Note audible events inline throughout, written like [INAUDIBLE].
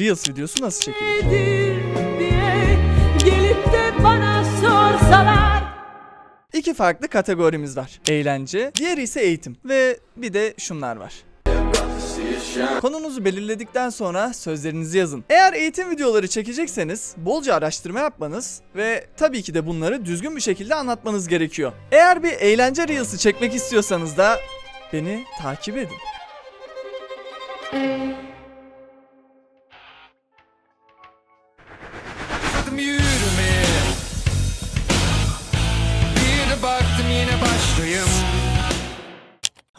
Reels videosu nasıl çekilir? diye gelip de bana sorsalar İki farklı kategorimiz var. Eğlence, diğeri ise eğitim. Ve bir de şunlar var. Konunuzu belirledikten sonra sözlerinizi yazın. Eğer eğitim videoları çekecekseniz bolca araştırma yapmanız ve tabii ki de bunları düzgün bir şekilde anlatmanız gerekiyor. Eğer bir eğlence reels'i çekmek istiyorsanız da beni takip edin.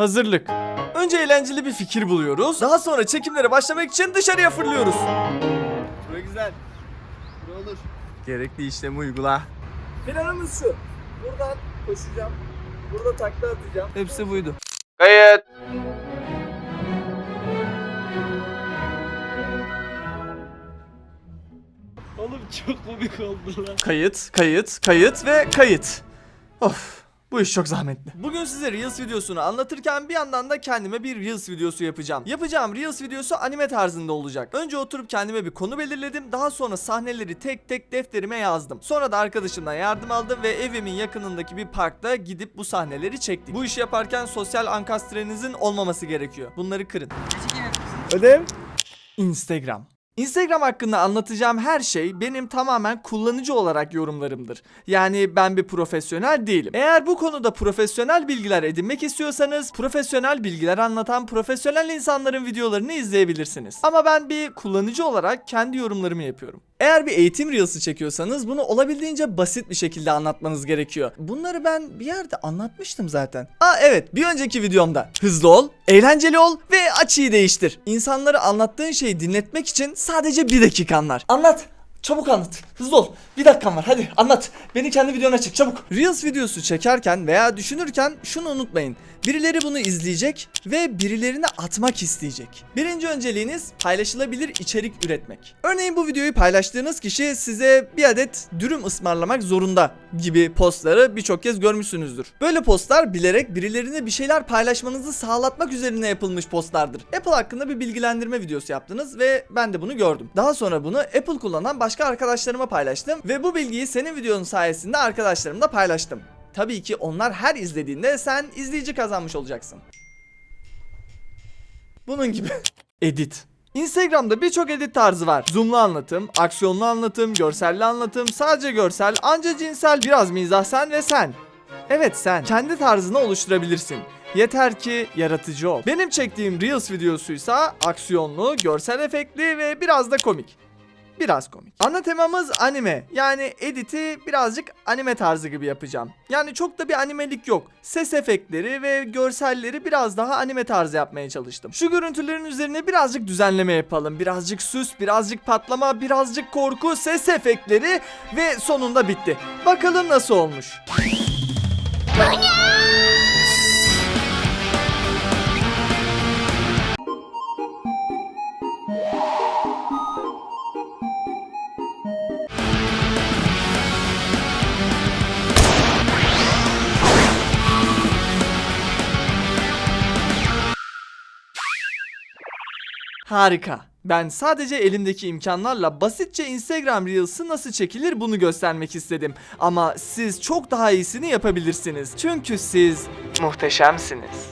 Hazırlık. Önce eğlenceli bir fikir buluyoruz. Daha sonra çekimlere başlamak için dışarıya fırlıyoruz. Çok güzel. Ne olur. Gerekli işlemi uygula. Planımız şu. Buradan koşacağım. Burada takla atacağım. Hepsi buydu. Kayıt. Oğlum çok komik oldu lan. Kayıt, kayıt, kayıt ve kayıt. Of. Bu iş çok zahmetli. Bugün size Reels videosunu anlatırken bir yandan da kendime bir Reels videosu yapacağım. Yapacağım Reels videosu anime tarzında olacak. Önce oturup kendime bir konu belirledim. Daha sonra sahneleri tek tek defterime yazdım. Sonra da arkadaşımdan yardım aldım ve evimin yakınındaki bir parkta gidip bu sahneleri çektik. Bu işi yaparken sosyal ankastrenizin olmaması gerekiyor. Bunları kırın. Ödev? Instagram. Instagram hakkında anlatacağım her şey benim tamamen kullanıcı olarak yorumlarımdır. Yani ben bir profesyonel değilim. Eğer bu konuda profesyonel bilgiler edinmek istiyorsanız profesyonel bilgiler anlatan profesyonel insanların videolarını izleyebilirsiniz. Ama ben bir kullanıcı olarak kendi yorumlarımı yapıyorum. Eğer bir eğitim reels'i çekiyorsanız bunu olabildiğince basit bir şekilde anlatmanız gerekiyor. Bunları ben bir yerde anlatmıştım zaten. Aa evet bir önceki videomda. Hızlı ol, eğlenceli ol ve açıyı değiştir. İnsanları anlattığın şeyi dinletmek için sadece bir dakikan var. Anlat. Çabuk anlat. Hızlı ol. Bir dakikan var. Hadi anlat. Beni kendi videona çek. Çabuk. Reels videosu çekerken veya düşünürken şunu unutmayın. Birileri bunu izleyecek ve birilerine atmak isteyecek. Birinci önceliğiniz paylaşılabilir içerik üretmek. Örneğin bu videoyu paylaştığınız kişi size bir adet dürüm ısmarlamak zorunda gibi postları birçok kez görmüşsünüzdür. Böyle postlar bilerek birilerine bir şeyler paylaşmanızı sağlatmak üzerine yapılmış postlardır. Apple hakkında bir bilgilendirme videosu yaptınız ve ben de bunu gördüm. Daha sonra bunu Apple kullanan başka arkadaşlarıma paylaştım ve bu bilgiyi senin videonun sayesinde arkadaşlarımla paylaştım. Tabii ki onlar her izlediğinde sen izleyici kazanmış olacaksın. Bunun gibi. [LAUGHS] Edit. Instagram'da birçok edit tarzı var. Zoom'lu anlatım, aksiyonlu anlatım, görselli anlatım, sadece görsel, anca cinsel, biraz mizah sen ve sen. Evet sen kendi tarzını oluşturabilirsin. Yeter ki yaratıcı ol. Benim çektiğim Reels videosuysa aksiyonlu, görsel efektli ve biraz da komik. Biraz komik. Ana temamız anime. Yani editi birazcık anime tarzı gibi yapacağım. Yani çok da bir animelik yok. Ses efektleri ve görselleri biraz daha anime tarzı yapmaya çalıştım. Şu görüntülerin üzerine birazcık düzenleme yapalım. Birazcık süs, birazcık patlama, birazcık korku, ses efektleri ve sonunda bitti. Bakalım nasıl olmuş. Harika. Ben sadece elimdeki imkanlarla basitçe Instagram Reels'ı nasıl çekilir bunu göstermek istedim. Ama siz çok daha iyisini yapabilirsiniz. Çünkü siz muhteşemsiniz.